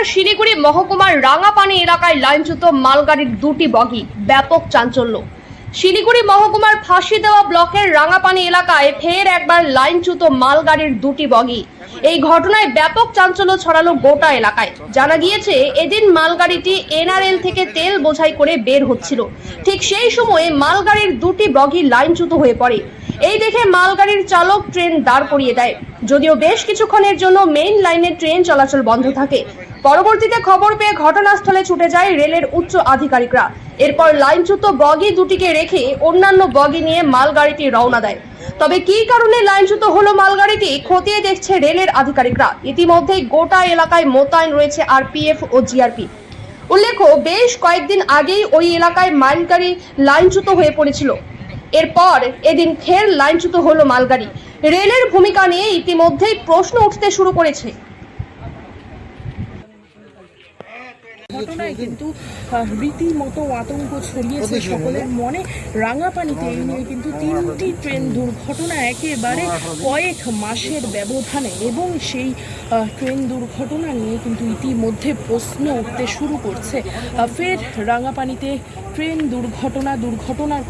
একবার শিলিগুড়ি মহকুমার রাঙাপানি এলাকায় লাইনচ্যুত মালগাড়ির দুটি বগি। ব্যাপক চাঞ্চল্য। শিলিগুড়ি মহকুমার ফাঁসি দেওয়া ব্লকের রাঙাপানি এলাকায় ফের একবার লাইনচ্যুত মালগাড়ির দুটি বগি। এই ঘটনায় ব্যাপক চাঞ্চল্য ছড়ালো গোটা এলাকায়। জানা গিয়েছে, এদিন মালগাড়িটি এনআরএল থেকে তেল বোঝাই করে বের হচ্ছিল। ঠিক সেই সময়ে মালগাড়ির দুটি বগি লাইনচ্যুত হয়ে পড়ে। এই দেখে মালগাড়ির চালক ট্রেন দাঁড় করিয়ে দেয়। যদিও বেশ কিছুক্ষণের জন্য মেইন লাইনে ট্রেন চলাচল বন্ধ থাকে। পরবর্তীতে খবর পেয়ে ঘটনাস্থলে ছুটে যায় রেলের উচ্চ আধিকারিকরা। এরপর লাইনচ্যুত বগি দুটিকে রেখে অন্যান্য বগি নিয়ে মালগাড়িটি রওনা দেয়। তবে কী কারণে লাইনচ্যুত হলো মালগাড়িটি খতিয়ে দেখছে রেলের আধিকারিকরা। ইতিমধ্যেই গোটা এলাকায় মোতায়েন রয়েছে আরপিএফ ও জিআরপি। উল্লেখ্য, বেশ কয়েকদিন আগেই ওই এলাকায় মালগাড়ি লাইনচ্যুত হয়ে পড়েছিল। এরপর এদিন ফের লাইনচ্যুত হলো মালগাড়ি। রেলের ভূমিকা নিয়ে ইতিমধ্যেই প্রশ্ন উঠতে শুরু করেছে। ঘটনায় কিন্তু রীতিমতো আতঙ্ক ছড়িয়েছে সকলের মনে। রাঙাপানিতে এই নিয়ে কিন্তু তিনটি ট্রেন দুর্ঘটনা একেবারে কয়েক মাসের ব্যবধানে এবং সেই ট্রেন দুর্ঘটনা নিয়ে কিন্তু ইতিমধ্যে প্রশ্ন উঠতে শুরু করছে। ফের রাঙাপানিতে ট্রেন দুর্ঘটনা দুর্ঘটনার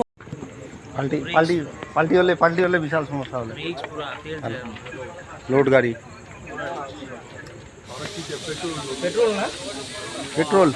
পাল্টি পাল্টি পাল্টি হলে পাল্টি হলে বিশাল সমস্যা হবে লোড গাড়ি। पेट्रोल ना? पेट्रोल।